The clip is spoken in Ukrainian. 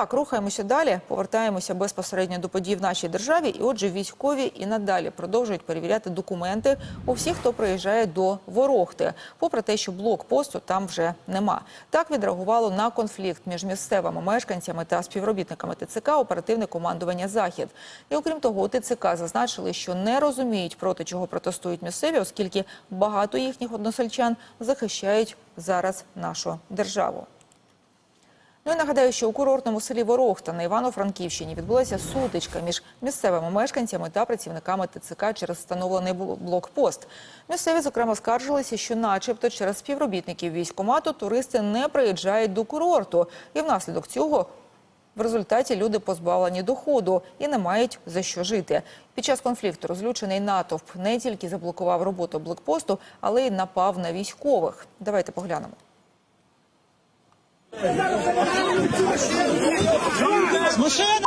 Так, рухаємося далі. Повертаємося безпосередньо до подій в нашій державі. І отже, військові і надалі продовжують перевіряти документи у всіх, хто приїжджає до Ворохти, попри те, що блокпосту там вже нема. Так відреагувало на конфлікт між місцевими мешканцями та співробітниками ТЦК оперативне командування Захід. І окрім того, у ТЦК зазначили, що не розуміють проти чого протестують місцеві, оскільки багато їхніх односельчан захищають зараз нашу державу. Ну і нагадаю, що у курортному селі Ворохта на Івано-Франківщині відбулася сутичка між місцевими мешканцями та працівниками ТЦК через встановлений блокпост. Місцеві, зокрема, скаржилися, що, начебто, через співробітників військкомату туристи не приїжджають до курорту, і внаслідок цього. В результаті люди позбавлені доходу і не мають за що жити. Під час конфлікту розлючений натовп не тільки заблокував роботу блокпосту, але й напав на військових. Давайте поглянемо. З машини!